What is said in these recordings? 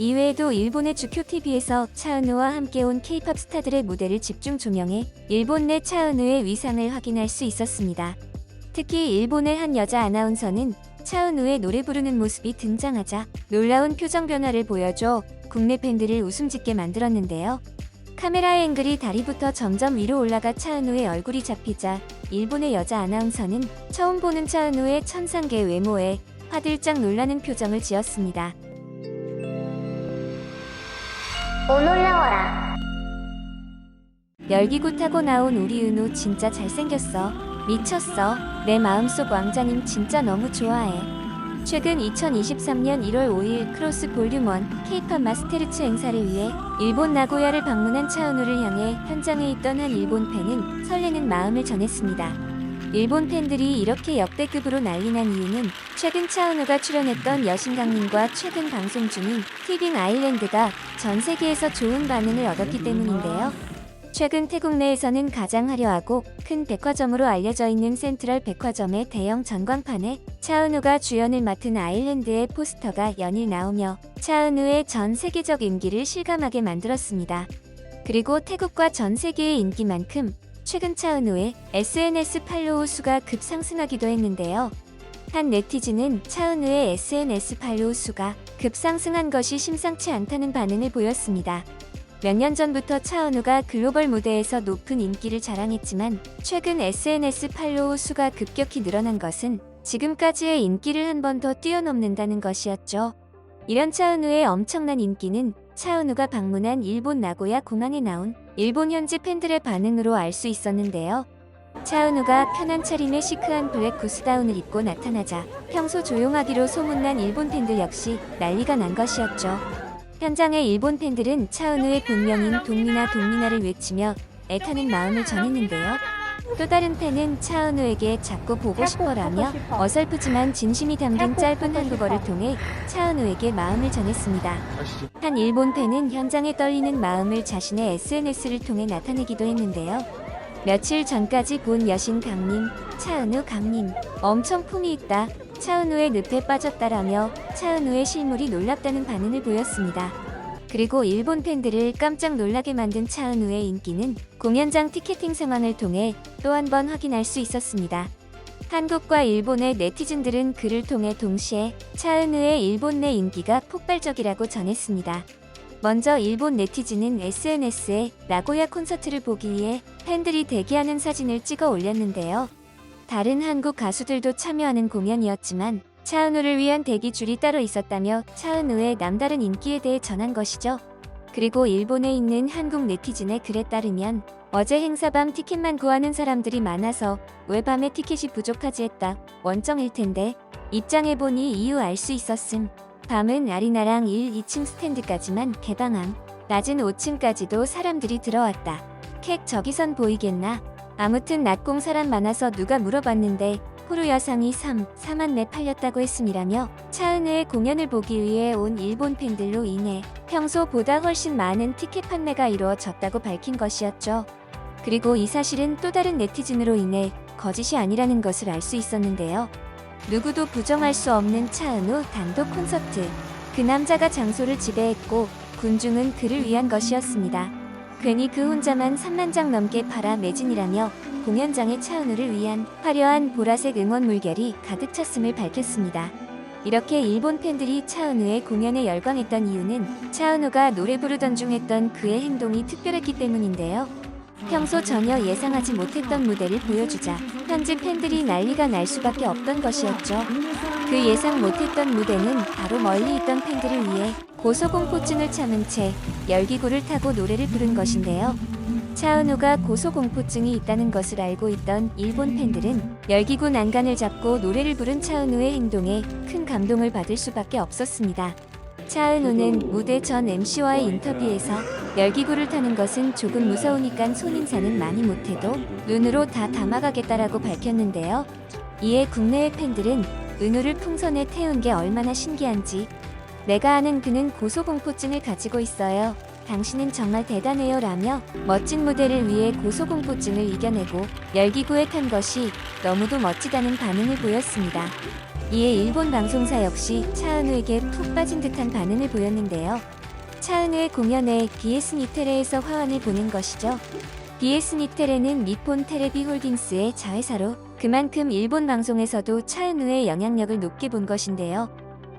이외에도 일본의 주쿄 TV에서 차은우와 함께 온 K-팝 스타들의 무대를 집중 조명해 일본 내 차은우의 위상을 확인할 수 있었습니다. 특히 일본의 한 여자 아나운서는 차은우의 노래 부르는 모습이 등장하자 놀라운 표정 변화를 보여줘 국내 팬들을 웃음 짓게 만들었는데요. 카메라 앵글이 다리부터 점점 위로 올라가 차은우의 얼굴이 잡히자 일본의 여자 아나운서는 처음 보는 차은우의 천상계 외모에 화들짝 놀라는 표정을 지었습니다. 오 놀라워라. 열기구 타고 나온 우리 은우 진짜 잘생겼어. 미쳤어. 내 마음속 왕자님 진짜 너무 좋아해. 최근 2023년 1월 5일 크로스 볼륨 1 K-팝 마스테르츠 행사를 위해 일본 나고야를 방문한 차은우를 향해 현장에 있던 한 일본 팬은 설레는 마음을 전했습니다. 일본 팬들이 이렇게 역대급으로 난리난 이유는 최근 차은우가 출연했던 여신강림과 최근 방송 중인 티빙 아일랜드가 전 세계에서 좋은 반응을 얻었기 때문인데요. 최근 태국 내에서는 가장 화려하고 큰 백화점으로 알려져 있는 센트럴 백화점의 대형 전광판에 차은우가 주연을 맡은 아일랜드의 포스터가 연일 나오며 차은우의 전 세계적 인기를 실감하게 만들었습니다. 그리고 태국과 전 세계의 인기만큼 최근 차은우의 SNS 팔로우 수가 급상승하기도 했는데요. 한 네티즌은 차은우의 SNS 팔로우 수가 급상승한 것이 심상치 않다는 반응을 보였습니다. 몇 년 전부터 차은우가 글로벌 무대에서 높은 인기를 자랑했지만 최근 SNS 팔로우 수가 급격히 늘어난 것은 지금까지의 인기를 한 번 더 뛰어넘는다는 것이었죠. 이런 차은우의 엄청난 인기는 차은우가 방문한 일본 나고야 공항에 나온 일본 현지 팬들의 반응으로 알 수 있었는데요. 차은우가 편한 차림의 시크한 블랙 구스다운을 입고 나타나자 평소 조용하기로 소문난 일본 팬들 역시 난리가 난 것이었죠. 현장의 일본 팬들은 차은우의 본명인 동민아 동민아를 외치며 애타는 마음을 전했는데요. 또 다른 팬은 차은우에게 자꾸 보고 싶어라며 어설프지만 진심이 담긴 짧은 한국어를 통해 차은우에게 마음을 전했습니다. 한 일본 팬은 현장에 떨리는 마음을 자신의 SNS를 통해 나타내기도 했는데요. 며칠 전까지 본 여신 강림, 차은우 강림, 엄청 품이 있다. 차은우의 늪에 빠졌다라며 차은우의 실물이 놀랍다는 반응을 보였습니다. 그리고 일본 팬들을 깜짝 놀라게 만든 차은우의 인기는 공연장 티켓팅 상황을 통해 또 한 번 확인할 수 있었습니다. 한국과 일본의 네티즌들은 그를 통해 동시에 차은우의 일본 내 인기가 폭발적이라고 전했습니다. 먼저 일본 네티즌은 SNS에 나고야 콘서트를 보기 위해 팬들이 대기하는 사진을 찍어 올렸는데요. 다른 한국 가수들도 참여하는 공연이었지만 차은우를 위한 대기 줄이 따로 있었다며 차은우의 남다른 인기에 대해 전한 것이죠. 그리고 일본에 있는 한국 네티즌의 글에 따르면 어제 행사 밤 티켓만 구하는 사람들이 많아서 왜 밤에 티켓이 부족하지 했다. 원정일 텐데 입장해보니 이유 알 수 있었음. 밤은 아리나랑 1, 2층 스탠드까지만 개방함. 낮은 5층까지도 사람들이 들어왔다. 객 저기선 보이겠나? 아무튼 낮공 사람 많아서 누가 물어봤는데 호루 여상이 3, 4만 매 팔렸다고 했음이라며 차은우의 공연을 보기 위해 온 일본 팬들로 인해 평소보다 훨씬 많은 티켓 판매가 이루어졌다고 밝힌 것이었죠. 그리고 이 사실은 또 다른 네티즌으로 인해 거짓이 아니라는 것을 알 수 있었는데요. 누구도 부정할 수 없는 차은우 단독 콘서트. 그 남자가 장소를 지배했고 군중은 그를 위한 것이었습니다. 괜히 그 혼자만 3만 장 넘게 팔아 매진이라며 공연장의 차은우를 위한 화려한 보라색 응원 물결이 가득 찼음을 밝혔습니다. 이렇게 일본 팬들이 차은우의 공연에 열광했던 이유는 차은우가 노래 부르던 중 했던 그의 행동이 특별했기 때문인데요. 평소 전혀 예상하지 못했던 무대를 보여주자 현지 팬들이 난리가 날 수밖에 없던 것이었죠. 그 예상 못했던 무대는 바로 멀리 있던 팬들을 위해 고소공포증을 참은 채 열기구를 타고 노래를 부른 것인데요. 차은우가 고소공포증이 있다는 것을 알고 있던 일본 팬들은 열기구 난간을 잡고 노래를 부른 차은우의 행동에 큰 감동을 받을 수밖에 없었습니다. 차은우는 무대 전 MC와의 인터뷰에서 열기구를 타는 것은 조금 무서우니깐 손인사는 많이 못해도 눈으로 다 담아가겠다라고 밝혔는데요. 이에 국내의 팬들은 은우를 풍선에 태운 게 얼마나 신기한지 내가 아는 그는 고소공포증을 가지고 있어요. 당신은 정말 대단해요 라며 멋진 무대를 위해 고소공포증을 이겨내고 열기구에 탄 것이 너무도 멋지다는 반응을 보였습니다. 이에 일본 방송사 역시 차은우에게 푹 빠진 듯한 반응을 보였는데요. 차은우의 공연에 BS 니테레에서 화환을 보낸 것이죠. BS 니테레는 니폰 테레비 홀딩스의 자회사로 그만큼 일본 방송에서도 차은우의 영향력을 높게 본 것인데요.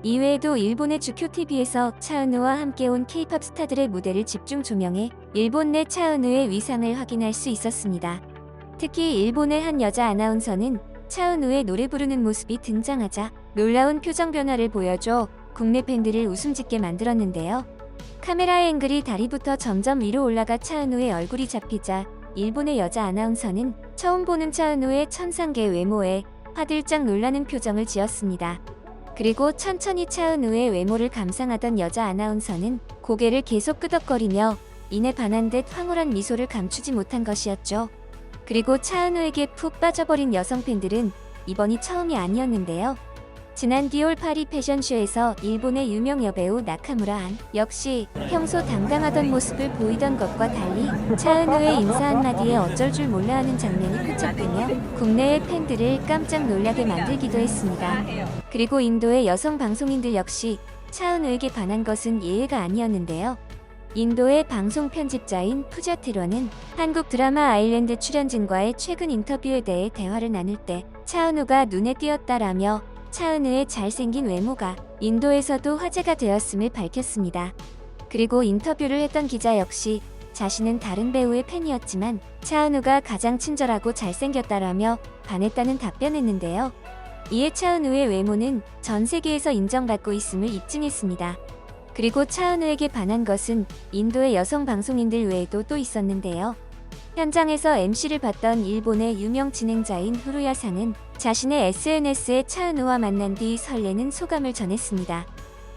이외에도 일본의 주쿄 TV에서 차은우와 함께 온 K-팝 스타들의 무대를 집중 조명해 일본 내 차은우의 위상을 확인할 수 있었습니다. 특히 일본의 한 여자 아나운서는 차은우의 노래 부르는 모습이 등장하자 놀라운 표정 변화를 보여줘 국내 팬들을 웃음 짓게 만들었는데요. 카메라의 앵글이 다리부터 점점 위로 올라가 차은우의 얼굴이 잡히자 일본의 여자 아나운서는 처음 보는 차은우의 천상계 외모에 화들짝 놀라는 표정을 지었습니다. 그리고 천천히 차은우의 외모를 감상하던 여자 아나운서는 고개를 계속 끄덕거리며 이내 반한 듯 황홀한 미소를 감추지 못한 것이었죠. 그리고 차은우에게 푹 빠져버린 여성 팬들은 이번이 처음이 아니었는데요. 지난 디올 파리 패션쇼에서 일본의 유명 여배우 나카무라 안 역시 평소 당당하던 모습을 보이던 것과 달리 차은우의 인사 한마디에 어쩔 줄 몰라 하는 장면이 포착되며 국내의 팬들을 깜짝 놀라게 만들기도 했습니다. 그리고 인도의 여성 방송인들 역시 차은우에게 반한 것은 예외가 아니었는데요. 인도의 방송 편집자인 푸자테로는 한국 드라마 아일랜드 출연진과의 최근 인터뷰에 대해 대화를 나눌 때 차은우가 눈에 띄었다라며 차은우의 잘생긴 외모가 인도에서도 화제가 되었음을 밝혔습니다. 그리고 인터뷰를 했던 기자 역시 자신은 다른 배우의 팬이었지만 차은우가 가장 친절하고 잘생겼다라며 반했다는 답변했는데요. 이에 차은우의 외모는 전 세계에서 인정받고 있음을 입증했습니다. 그리고 차은우에게 반한 것은 인도의 여성 방송인들 외에도 또 있었는데요. 현장에서 MC를 봤던 일본의 유명 진행자인 후루야상은 자신의 SNS에 차은우와 만난 뒤 설레는 소감을 전했습니다.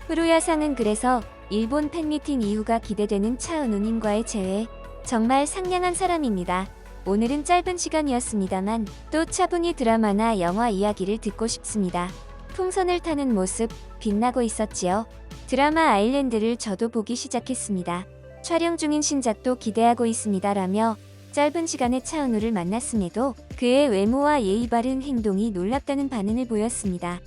후루야상은 그래서 일본 팬미팅 이후가 기대되는 차은우님과의 재회 정말 상냥한 사람입니다. 오늘은 짧은 시간이었습니다만 또 차분히 드라마나 영화 이야기를 듣고 싶습니다. 풍선을 타는 모습 빛나고 있었지요. 드라마 아일랜드를 저도 보기 시작했습니다. 촬영 중인 신작도 기대하고 있습니다 라며 짧은 시간에 차은우를 만났음에도 그의 외모와 예의 바른 행동이 놀랍다는 반응을 보였습니다.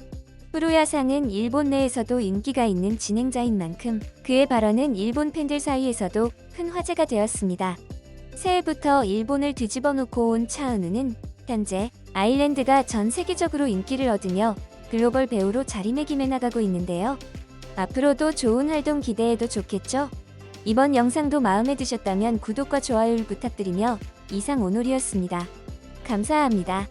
프로야상은 일본 내에서도 인기가 있는 진행자인 만큼 그의 발언은 일본 팬들 사이에서도 큰 화제가 되었습니다. 새해부터 일본을 뒤집어 놓고 온 차은우는 현재 아일랜드가 전 세계적으로 인기를 얻으며 글로벌 배우로 자리매김해 나가고 있는데요. 앞으로도 좋은 활동 기대해도 좋겠죠? 이번 영상도 마음에 드셨다면 구독과 좋아요를 부탁드리며 이상 오놀이었습니다. 감사합니다.